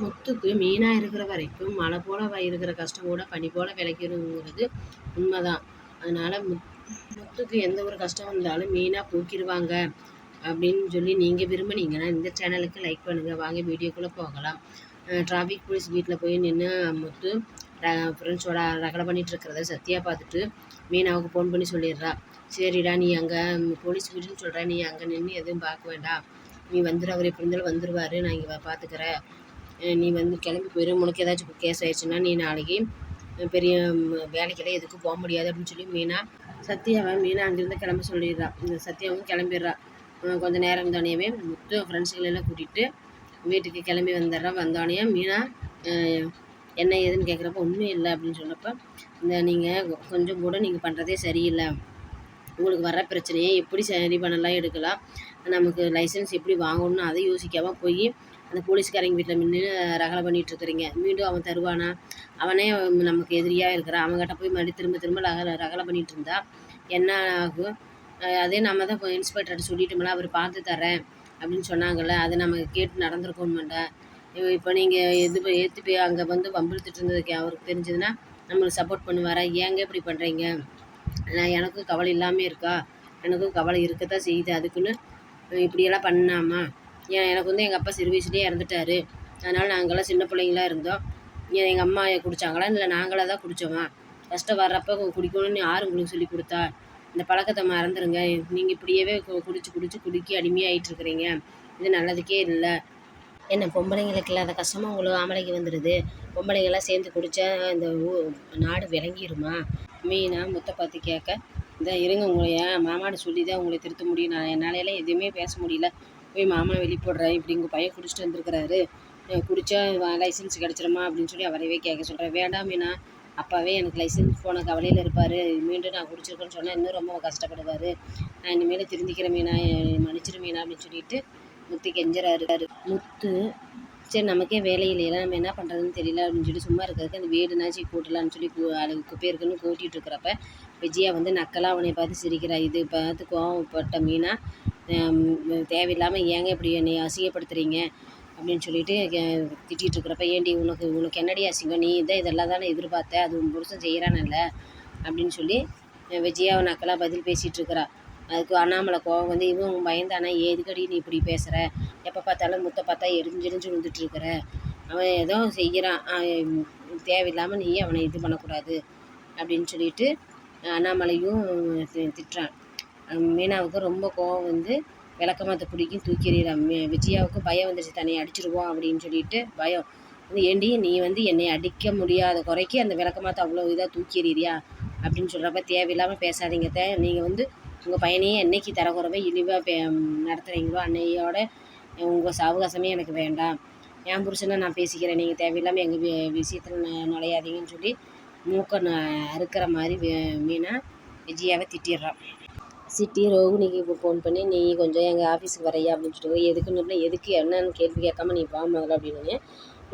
முத்துக்கு மீனாக இருக்கிற வரைக்கும் மழை போல் இருக்கிற கஷ்டம் கூட பனி போல் விளைக்கணுங்கிறது உண்மைதான். அதனால் முத் முத்துக்கு எந்த ஒரு கஷ்டம் வந்தாலும் மீனாக போக்கிடுவாங்க அப்படின்னு சொல்லி நீங்கள் விரும்புனீங்கன்னா இந்த சேனலுக்கு லைக் பண்ணுங்கள் வாங்க வீடியோக்குள்ளே போகலாம். டிராஃபிக் போலீஸ் வீட்டில் போய் நின்று முத்து ஃப்ரெண்ட்ஸோட ரகலை பண்ணிகிட்டு இருக்கிறத சத்யா பார்த்துட்டு மீனாவுக்கு ஃபோன் பண்ணி சொல்லிடுறா. சரிடா நீ அங்கே போலீஸ் வீடுன்னு சொல்கிற நீ அங்கே நின்று எதுவும் பார்க்க வேண்டாம். நீ வந்துடு அவர் எப்படி இருந்தாலும் வந்துடுவார் நான் இங்கே பார்த்துக்கிறேன். நீ வந்து கிளம்பி போயிடும் உனக்கு ஏதாச்சும் கேஸ் ஆயிடுச்சுன்னா நீ நாளைக்கு பெரிய வேலைக்கெல்லாம் எதுக்கும் போக முடியாது அப்படின்னு சொல்லி மீனா சத்யாவை மீனா அங்கேருந்து கிளம்ப சொல்லிடுறா. இந்த சத்யாவும் கிளம்பிடுறா. கொஞ்சம் நேரம் இருந்தோடனே முத்து ஃப்ரெண்ட்ஸுகளெல்லாம் கூட்டிகிட்டு வீட்டுக்கு கிளம்பி வந்துடுறான் வந்தோடனே மீனா என்ன ஏதுன்னு கேட்குறப்ப ஒன்றும் இல்லை அப்படின்னு சொன்னப்போ இந்த நீங்கள் கொஞ்சம் கூட நீங்கள் பண்ணுறதே சரியில்லை. உங்களுக்கு வர பிரச்சனையை எப்படி சரி பண்ணலாம் எடுக்கலாம். நமக்கு லைசன்ஸ் எப்படி வாங்கணும்னு அதை யோசிக்காமல் போய் அந்த போலீஸ்காரங்க வீட்டில் நின்று ரகலை பண்ணிகிட்ருக்குறீங்க மீண்டும் அவன் தருவானா? அவனே நமக்கு எதிரியாக இருக்கிறான். அவங்ககிட்ட போய் மறுபடியும் திரும்ப திரும்ப ரகலை ரகலை பண்ணிகிட்டு இருந்தா என்ன ஆகும் அதே நம்ம தான் இப்போ இன்ஸ்பெக்டர்கிட்ட சொல்லிட்டோம்ல அவர் பார்த்து தரேன் அப்படின்னு சொன்னாங்கள்ல அதை நம்ம கேட்டு நடந்திருக்கோம்மாண்டா. இப்போ நீங்கள் எது ஏற்றி போய் அங்கே வந்து வம்பிழுத்துட்டு இருந்ததுக்கு அவருக்கு தெரிஞ்சதுன்னா நம்மளுக்கு சப்போர்ட் பண்ணுவாரா? ஏங்க இப்படி பண்ணுறீங்க நான் எனக்கும் கவலை இல்லாமல் இருக்கா? எனக்கும் கவலை இருக்க தான் செய்யுது. அதுக்குன்னு இப்படியெல்லாம் பண்ணாமா? எனக்கு வந்து எங்கள் அப்பா சிறு வயசுலேயே இறந்துட்டாரு. அதனால் நாங்கள்லாம் சின்ன பிள்ளைங்களா இருந்தோம். ஏன் எங்கள் அம்மா குடித்தாங்களா இல்லை நாங்களாக தான் குடித்தோமா கஷ்டம் வர்றப்போ குடிக்கணும்னு யார் உங்களுக்கு சொல்லி கொடுத்தா? இந்த பழக்கத்தை மறந்துடுங்க நீங்கள் இப்படியே குடிச்சு குடிச்சு குடிக்கி அடிமையாகிட்டு இருக்கிறீங்க. இது நல்லதுக்கே இல்லை. என்ன பொம்பளைங்களுக்கு இல்லாத கஷ்டமாக உங்களுக்கு ஆம்பளைக்கு வந்துடுது பொம்பளைங்கெல்லாம் சேர்ந்து குடித்தா இந்த நாடு விளங்கிடுமா மீனாக முத்தை பார்த்து கேட்க இந்த இருங்க உங்களை மாமாடு சொல்லி தான் உங்களை திருத்த முடியும். நான் என்னாலையெல்லாம் எதுவுமே பேச முடியல. போய் மாமா வெளிப்படுறேன் இப்படி உங்கள் பையன் குடிச்சிட்டு வந்திருக்கிறாரு. குடித்தா லைசன்ஸ் கிடச்சிருமா அப்படின்னு சொல்லி அவரையவே கேட்க சொல்கிறேன் வேண்டாம் மீனா அப்பாவே எனக்கு லைசன்ஸ் போன கவலையில் இருப்பார். மீண்டும் நான் குடிச்சிருக்கேன்னு சொன்னால் இன்னும் ரொம்ப கஷ்டப்படுவார். நான் இனிமேல் திருந்திக்கிற மீனா மன்னிச்சிரு மீனா அப்படின்னு சொல்லிட்டு முத்து கெஞ்சுறாரு. முத்து சரி நமக்கே வேலை நம்ம என்ன பண்ணுறதுன்னு தெரியல அப்படின்னு சொல்லி சும்மா இருக்கிறதுக்கு அந்த வீடுனாச்சு கூட்டலான்னு சொல்லி அது குப்பை இருக்குன்னு கூட்டிகிட்டு இருக்கிறப்ப விஜயா வந்து நக்கலாக அவனை பார்த்து சிரிக்கிறா. இது பார்த்து கோவப்பட்ட மீனா தேவையில்லாமல் ஏங்க இப்படி என்னை அசிங்கப்படுத்துகிறீங்க அப்படின்னு சொல்லிட்டு திட்டிகிட்டு இருக்கிறப்ப ஏண்டி உனக்கு உனக்கு என்னடி அசிங்கம்? நீ இதை இதெல்லாம் தானே எதிர்பார்த்த? அது உன் புருஷன் செய்கிறானல்ல அப்படின்னு சொல்லி விஜயாவை நக்கலாக பதில் பேசிகிட்டு இருக்கிறா அதுக்கு அண்ணாமலை கோவம் வந்து இவன் உன் பயந்தானா? ஏதுக்கடி நீ இப்படி பேசுகிற எப்போ பார்த்தாலும் முத்த பார்த்தா எரிஞ்செரிஞ்சு விழுந்துட்டுருக்குற. அவன் ஏதோ செய்கிறான் தேவையில்லாமல் நீ அவனை இது பண்ணக்கூடாது. அப்படின்னு சொல்லிட்டு அண்ணாமலையும் திட்டுறான். மீனாவுக்கு ரொம்ப கோவம் வந்து விளக்கமாத்த பிடிக்கும் தூக்கி எறிகிறான் விஜயாவுக்கு பயம் வந்துடுச்சு தன்னை அடிச்சிருவோம் அப்படின்னு சொல்லிட்டு பயம். ஏண்டி நீ வந்து என்னை அடிக்க முடியாத குறைக்கு அந்த விளக்கமாத்த அவ்வளோ இதாக தூக்கி எறியா அப்படின்னு சொல்கிறப்ப தேவையில்லாமல் பேசாதீங்க தே நீங்கள் வந்து உங்கள் பையனையே என்னைக்கு தரக்குறவை இழிவாக பே நடத்துகிறீங்களோ அன்னையோட உங்கள் சாவகாசமே எனக்கு வேண்டாம். என் புருஷனை நான் பேசிக்கிறேன் நீங்கள் தேவையில்லாமல் எங்கள் வி விஷயத்தில் நுழையாதீங்கன்னு சொல்லி மூக்கை அறுக்கிற மாதிரி மீனாக விஜயாவை திட்டிடுறான் சிட்டி ரோகிணிக்கு இப்போ ஃபோன் பண்ணி நீ கொஞ்சம் எங்கள் ஆஃபீஸுக்கு வரையா? அப்படின்னு சொல்லிட்டு எதுக்குன்னு எதுக்கு என்னன்னு கேள்வி கேட்காம நீ வா முதல்ல அப்படின்னு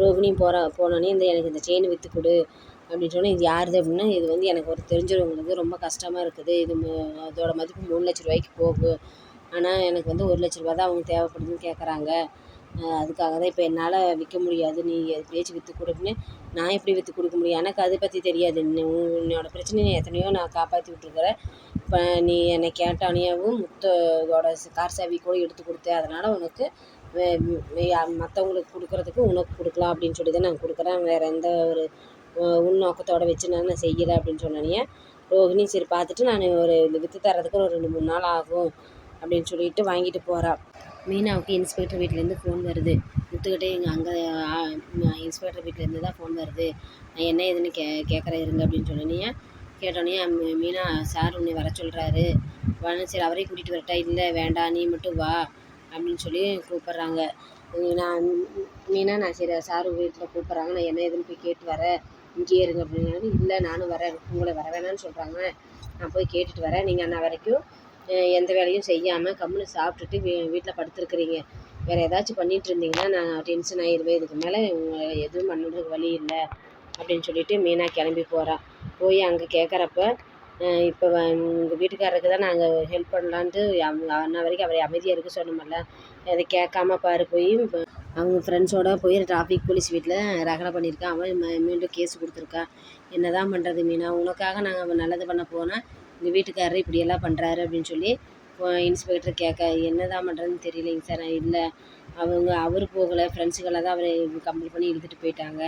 ரோகிணி போகிற போனோடனே இந்த எனக்கு இந்த செயின் விற்று கொடு அப்படின்னு சொன்னால் இது யாருது? அப்படின்னா இது வந்து எனக்கு ஒரு தெரிஞ்சவங்களுக்கு ரொம்ப கஷ்டமாக இருக்குது. இது அதோட மதிப்பு மூணு லட்ச ரூபாய்க்கு போகும். ஆனால் எனக்கு வந்து ஒரு லட்ச ரூபா தான் அவங்க தேவைப்படுதுன்னு கேட்குறாங்க அதுக்காக தான் இப்போ என்னால் விற்க முடியாது. நீ எப்படியாச்சும் விற்று கொடுன்னு நான் எப்படி விற்று கொடுக்க முடியும்? எனக்கு அதை பற்றி தெரியாது. உன்னோட பிரச்சனையை எத்தனையோ நான் காப்பாற்றி விட்ருக்குறேன் இப்போ நீ என்னை கேட்டானியாவும் முத்தோட கார் சாவி கூட எடுத்து கொடுத்தேன். அதனால் உனக்கு மற்றவங்களுக்கு கொடுக்குறதுக்கு உனக்கு கொடுக்கலாம் அப்படின்னு சொல்லி தான் நான் கொடுக்குறேன். வேறு எந்த ஒரு உள்நோக்கத்தோடு வச்சு நான் நான் செய்யலை அப்படின்னு சொன்னோன்னே ரோஹினி சரி பார்த்துட்டு நான் ஒரு விற்று தரதுக்கு ஒரு ரெண்டு மூணு நாள் ஆகும் அப்படின்னு சொல்லிட்டு வாங்கிட்டு போகிறா மீனாவுக்கு இன்ஸ்பெக்டர் வீட்டிலேருந்து ஃபோன் வருது. முத்துக்கிட்டே எங்கள் அங்கே இன்ஸ்பெக்டர் வீட்டிலேருந்து தான் ஃபோன் வருது. நான் என்ன ஏதுன்னு கே கேட்குறேன் இருங்க அப்படின்னு சொன்னோன்னே கேட்டோன்னே மீனா சார் உன்னை வர சொல்கிறாரு வரணும் சரி அவரே கூட்டிகிட்டு வரட்டா? இல்லை வேண்டாம் நீ மட்டும் வா அப்படின்னு சொல்லி கூப்பிட்றாங்க. நான் மீனா நான் சரி சார் வீட்டில் கூப்பிட்றாங்க. நான் என்ன ஏதுன்னு போய் கேட்டு வரேன் இங்கேயே இருங்க அப்படின்னு இல்லை நானும் வரேன். உங்களை வர வேணாம்னு சொல்கிறாங்க நான் போய் கேட்டுட்டு வரேன். நீங்கள் அண்ணா வரைக்கும் எந்த வேலையும் செய்யாமல் கம்முன்னு சாப்பிட்டுட்டு வீ வீட்டில் படுத்துருக்குறீங்க. வேறு ஏதாச்சும் பண்ணிகிட்டு இருந்தீங்கன்னா நான் டென்ஷன் ஆயிடுவேன் இதுக்கு மேலே எதுவும் பண்ணுறதுக்கு வழி இல்லை அப்படின்னு சொல்லிட்டு மீனா கிளம்பி போகிறான் போய் அங்கே கேட்குறப்ப இப்போ உங்கள் வீட்டுக்காரருக்கு தான் நாங்கள் ஹெல்ப் பண்ணலான்ட்டு அவங்க அண்ணா வரைக்கும் அவரை அமைதியாக இருக்க சொன்னோம்ல. அதை கேட்காம பாரு போய் அவங்க ஃப்ரெண்ட்ஸோட போய் டிராஃபிக் போலீஸ் வீட்டில் ரகலை பண்ணியிருக்கான் அவன் ம- மீண்டும் கேஸ் கொடுத்துருக்கான் என்ன தான் பண்ணுறது மீனா? உனக்காக நாங்கள் நல்லது பண்ண போனால் எங்கள் வீட்டுக்காரர் இப்படியெல்லாம் பண்ணுறாரு அப்படின்னு சொல்லி இன்ஸ்பெக்டர் கேட்க என்ன தான் பண்ணுறதுன்னு தெரியலைங்க சார் நான் இல்லை அவங்க அவர் போகலை ஃப்ரெண்ட்ஸுகளை தான் அவரை கம்ப்ளீட் பண்ணி இழுத்துட்டு போயிட்டாங்க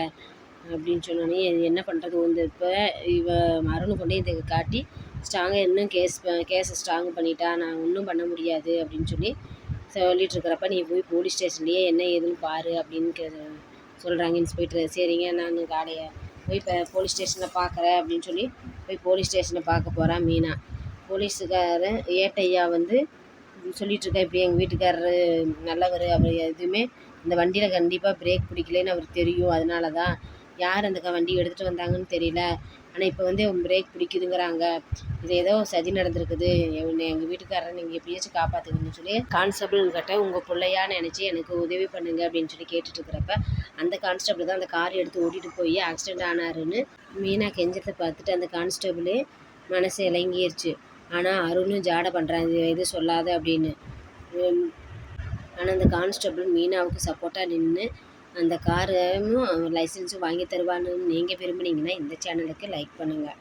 அப்படின்னு சொன்னோன்னே என்ன பண்ணுறது வந்து இப்போ இவ அருணை கொண்டு இதை காட்டி ஸ்ட்ராங்காக இன்னும் கேஸ் கேஸை ஸ்ட்ராங் பண்ணிட்டா நான் ஒன்றும் பண்ண முடியாது அப்படின்னு சொல்லி சொல்லிட்டு இருக்கிறப்ப நீ போய் போலீஸ் ஸ்டேஷன்லேயே என்ன ஏதுன்னு பாரு அப்படின்னு கே சொல்கிறாங்க இன்ஸ்பெக்டர் சரிங்க நான் காலையை போய் இப்போ போலீஸ் ஸ்டேஷனில் பார்க்குறேன் அப்படின்னு சொல்லி போய் போலீஸ் ஸ்டேஷனை பார்க்க போகிறான் மீனா. போலீஸுக்காரர் ஏட்டையா வந்து சொல்லிகிட்ருக்கேன் இப்படி எங்கள் வீட்டுக்காரரு நல்லவர் அவர் எதுவுமே இந்த வண்டியில் கண்டிப்பாக பிரேக் பிடிக்கலன்னு அவருக்கு தெரியும். அதனால தான் யார் அந்த க- வண்டி எடுத்துகிட்டு வந்தாங்கன்னு தெரியல. ஆனால் இப்போ வந்து பிரேக் பிடிக்குதுங்கிறாங்க. இது ஏதோ சதி நடந்திருக்குது. எங்கள் வீட்டுக்காரரை நீங்கள் எப்படியாச்சும் காப்பாற்றுங்கன்னு சொல்லி கான்ஸ்டபிள் கிட்ட உங்கள் பிள்ளையா நினச்சி எனக்கு உதவி பண்ணுங்க அப்படின்னு சொல்லி கேட்டுட்டு இருக்கிறப்ப அந்த கான்ஸ்டபிள் தான் அந்த கார் எடுத்து ஓட்டிகிட்டு போய் ஆக்சிடென்ட் ஆனாருன்னு மீனா கெஞ்சத்தை பார்த்துட்டு அந்த கான்ஸ்டபிள் மனசு இலங்கிருச்சு. ஆனால் அருணும் ஜாடை பண்ணுறான் இது எது சொல்லாத அப்படின்னு. ஆனால் அந்த கான்ஸ்டபிள் மீனாவுக்கு சப்போர்ட்டாக நின்று அந்த காரும் லைசன்ஸும் வாங்கி தருவான்னு நீங்கள் விரும்புனீங்கன்னா இந்த சேனலுக்கு லைக் பண்ணுங்கள்